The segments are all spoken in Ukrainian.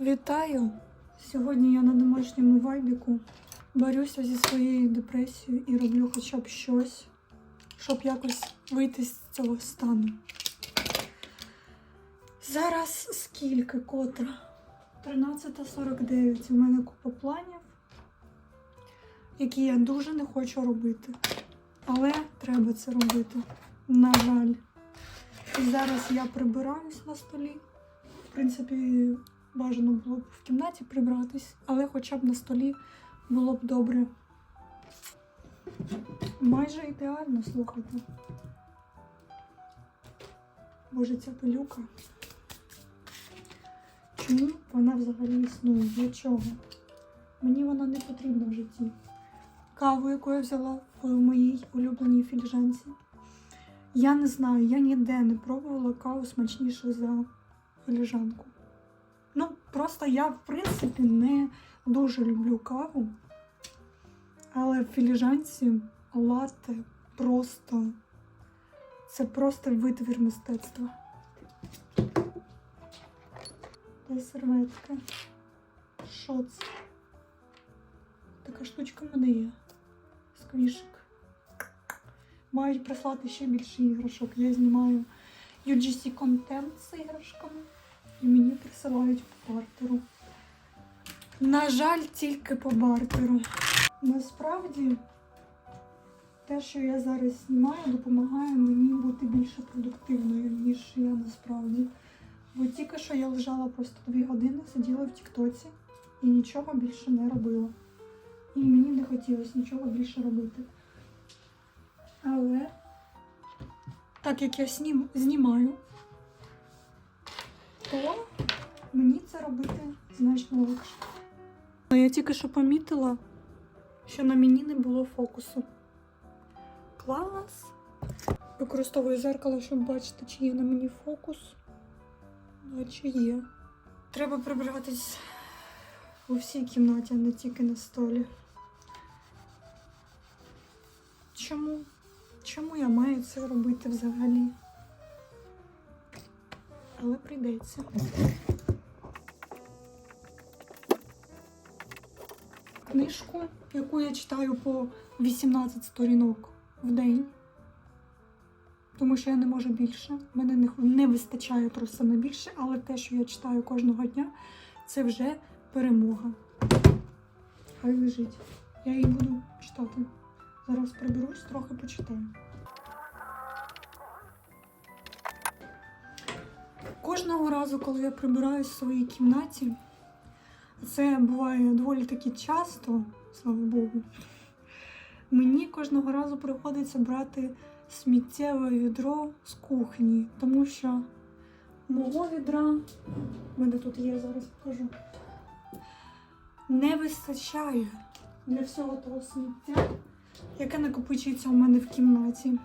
Вітаю! Сьогодні я на домашньому вайбіку борюся зі своєю депресією і роблю хоча б щось, щоб якось вийти з цього стану. Зараз скільки котра? 13.49. У мене купа планів, які я дуже не хочу робити. Але треба це робити. На жаль. І зараз я прибираюсь на столі. В принципі, бажано було б в кімнаті прибратись, але хоча б на столі було б добре. Майже ідеально слухайте. Боже, ця пилюка. Чому вона взагалі існує? Для чого? Мені вона не потрібна в житті. Каву, яку я взяла в моїй улюбленій філіжанці. Я не знаю, я ніде не пробувала каву смачнішу за філіжанку. Просто я, в принципі, не дуже люблю каву. Але в філіжанці латте просто. Це просто витвір мистецтва. Та серветка. Що це? Така штучка в мене є. Сквішик. Мають прислати ще більше іграшок. Я знімаю UGC контент з іграшками. І мені присилають по бартеру. На жаль, тільки по бартеру. Насправді, те, що я зараз знімаю, допомагає мені бути більше продуктивною, ніж я насправді. Бо тільки що я лежала просто дві години, сиділа в Тіктоці і нічого більше не робила. І мені не хотілося нічого більше робити. Але так як я снім, знімаю, то мені це робити значно легше. Але я тільки що помітила, що на мені не було фокусу. Клас! Використовую зеркало, щоб бачити, чи є на мені фокус. Наче є. Треба прибиратись у всій кімнаті, а не тільки на столі. Чому? Чому я маю це робити взагалі? Але прийдеться. Книжку, яку я читаю по 18 сторінок в день. Тому що я не можу більше. Мене не, вистачає просто на більше, але те, що я читаю кожного дня, це вже перемога. Хай лежить. Я її буду читати. Зараз приберусь, трохи почитаю. Кожного разу, коли я прибираюсь в своїй кімнаті, це буває доволі таки часто, слава Богу. Мені кожного разу приходиться брати сміттєве відро з кухні, тому що мого відра, в мене тут є, зараз покажу, не вистачає для всього того сміття, яке накопичується у мене в кімнаті.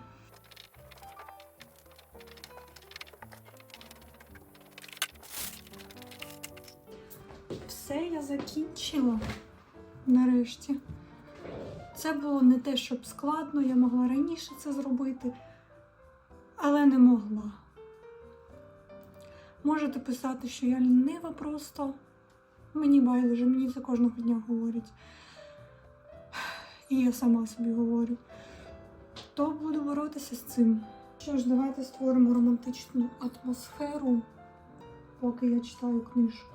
Закінчила нарешті. Це було не те, щоб складно, я могла раніше це зробити, але не могла. Можете писати, що я лінива просто. Мені байдуже, мені це кожного дня говорять. І я сама собі говорю. То буду боротися з цим. Що ж, давайте створимо романтичну атмосферу, поки я читаю книжку.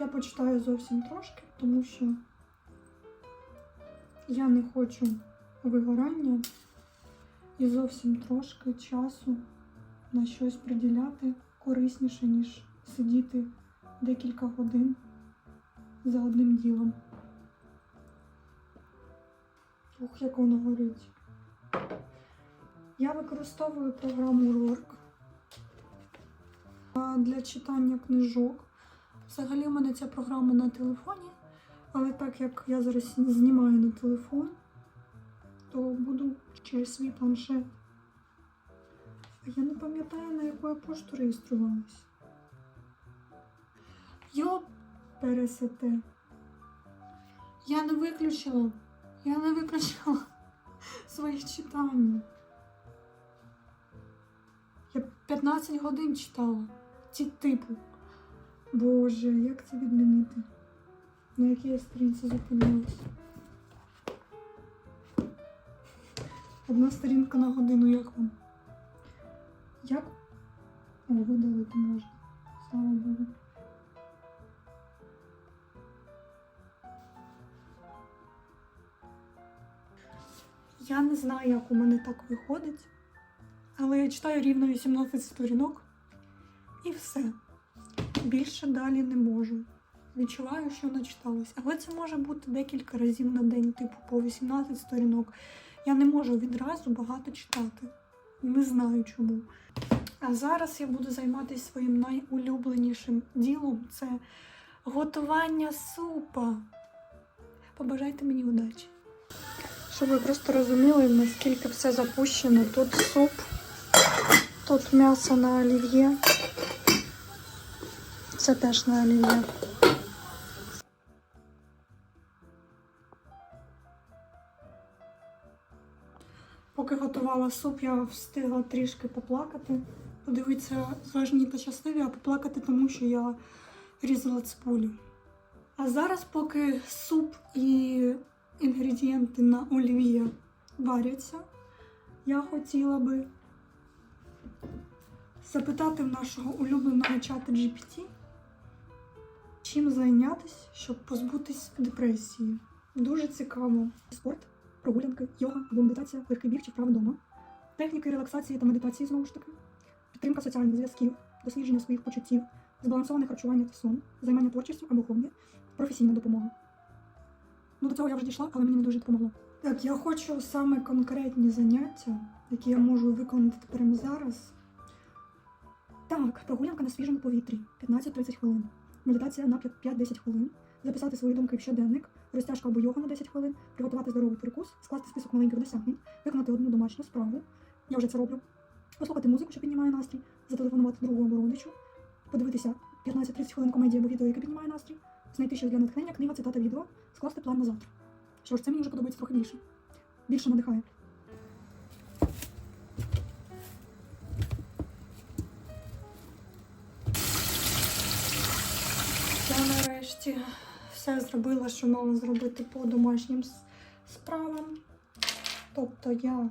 Я почитаю зовсім трошки, тому що я не хочу вигорання і зовсім трошки часу на щось приділяти корисніше, ніж сидіти декілька годин за одним ділом. Ух, як воно горить. Я використовую програму Rork для читання книжок. Взагалі у мене ця програма на телефоні, але так як я зараз знімаю на телефон, то буду через свій планшет. Я не пам'ятаю, на яку я пошту реєструвалась. Йоп, пересете. Я не виключила. Я не виключила своїх читань. Я 15 годин читала. Ці типу. Боже, як це відмінити? На якій я сторінці зупинилась? Одна сторінка на годину, як вам? Як? О, видалити можна. Слава Богу. Я не знаю, як у мене так виходить, але я читаю рівно 18 сторінок і все. Більше далі не можу. Відчуваю, що начиталась. Але це може бути декілька разів на день, типу по 18 сторінок. Я не можу відразу багато читати. Не знаю чому. А зараз я буду займатися своїм найулюбленішим ділом це готування супа. Побажайте мені удачі. Щоб ви просто розуміли, наскільки все запущено. Тут суп, тут м'ясо на олів'є. Це теж на олів'є. Поки готувала суп, я встигла трішки поплакати. Подивитися зважні та щасливі, а поплакати, тому що я різала цибулю. А зараз, поки суп і інгредієнти на олів'є варяться, я хотіла би запитати в нашого улюбленого чата GPT, чим зайнятися, щоб позбутись депресії. Дуже цікаво. Спорт, прогулянки, йога або медитація, легкий біг чи вправи вдома, техніки релаксації та медитації знову ж таки, підтримка соціальних зв'язків, дослідження своїх почуттів, збалансоване харчування та сон, займання творчістю або хобі, професійна допомога. Ну, до цього я вже дійшла, але мені не дуже допомогло. Так, я хочу саме конкретні заняття, які я можу виконати прямо зараз. Так, прогулянка на свіжому повітрі 15-30 хвилин. Медитація на 5-10 хвилин. Записати свої думки в щоденник, розтяжка або йога на 10 хвилин, приготувати здоровий перекус, скласти список маленьких досягнень, виконати одну домашню справу. Я вже це роблю. Послухати музику, що піднімає настрій, зателефонувати другу або родичу, подивитися 15-30 хвилин комедії або відео, яке піднімає настрій, знайти щось для натхнення, книга, цитата відео, скласти план на завтра. Що ж, це мені вже подобається трохи більше. Більше надихає. Я нарешті все зробила, що мала зробити по домашнім справам. Тобто я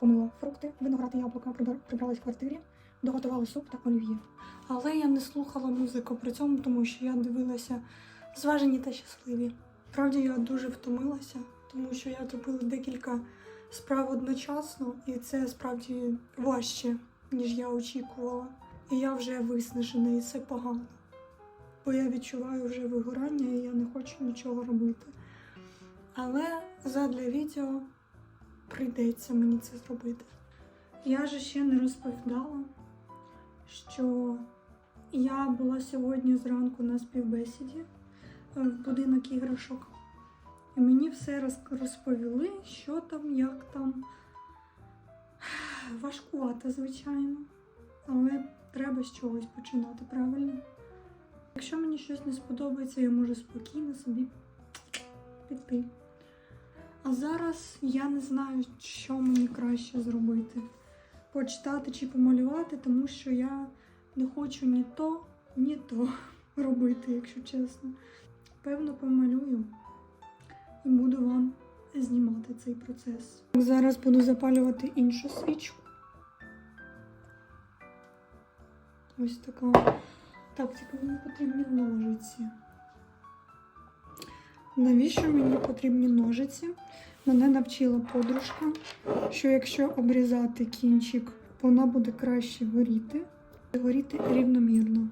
помила фрукти, виноград і яблука, прибра- прибралась в квартирі, доготувала суп та олів'є. Але я не слухала музику при цьому, тому що я дивилася зважені та щасливі. Правді я дуже втомилася, тому що я зробила декілька справ одночасно, і це справді важче, ніж я очікувала. І я вже виснажена, і це погано. Бо я відчуваю вже вигорання і я не хочу нічого робити. Але задля відео прийдеться мені це зробити. Я же ще не розповідала, що я була сьогодні зранку на співбесіді е, в будинок іграшок. І мені все розповіли, що там, як там. Важкувато, звичайно. Але треба з чогось починати, правильно? Якщо мені щось не сподобається, я можу спокійно собі піти. А зараз я не знаю, що мені краще зробити. Почитати чи помалювати, тому що я не хочу ні то, ні то робити, якщо чесно. Певно, помалюю і буду вам знімати цей процес. Зараз буду запалювати іншу свічку. Ось така. Так, тільки мені потрібні ножиці. Навіщо мені потрібні ножиці? Мене навчила подружка, що якщо обрізати кінчик, вона буде краще горіти. Горіти рівномірно.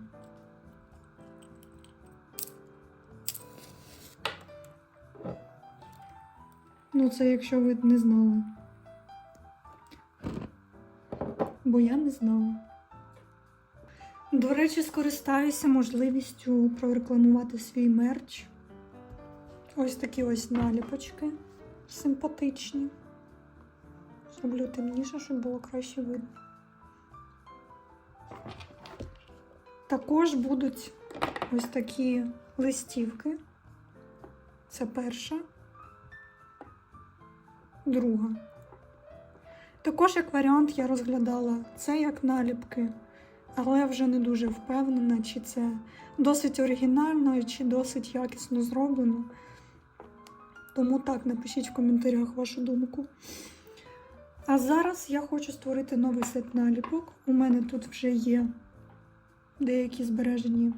Ну, це якщо ви не знали. Бо я не знала. До речі, скористаюся можливістю прорекламувати свій мерч. Ось такі ось наліпочки симпатичні. Зроблю темніше, щоб було краще видно. Також будуть ось такі листівки. Це перша, друга. Також як варіант я розглядала це як наліпки але я вже не дуже впевнена, чи це досить оригінально, чи досить якісно зроблено. Тому так, напишіть в коментарях вашу думку. А зараз я хочу створити новий сет наліпок. У мене тут вже є деякі збережені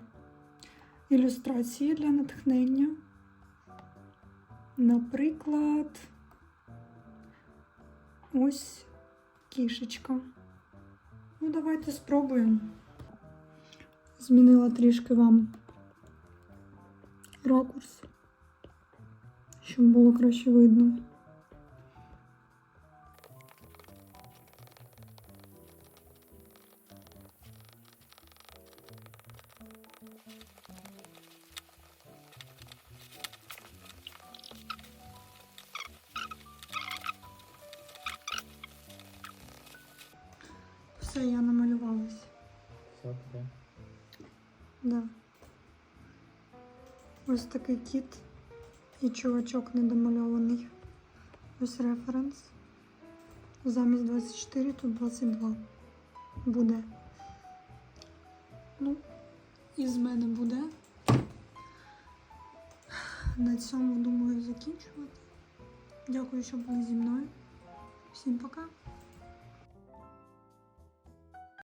ілюстрації для натхнення. Наприклад, ось кішечка. Ну, давайте спробуємо. Змінила трішки вам ракурс, щоб було краще видно. Все, я намалювалась. Все таке. Да. Ось такий кіт і чувачок недомальований. Ось референс. Замість 24 тут 22 буде. Ну, і з мене буде. На цьому думаю закінчувати. Дякую, що були зі мною. Всім пока.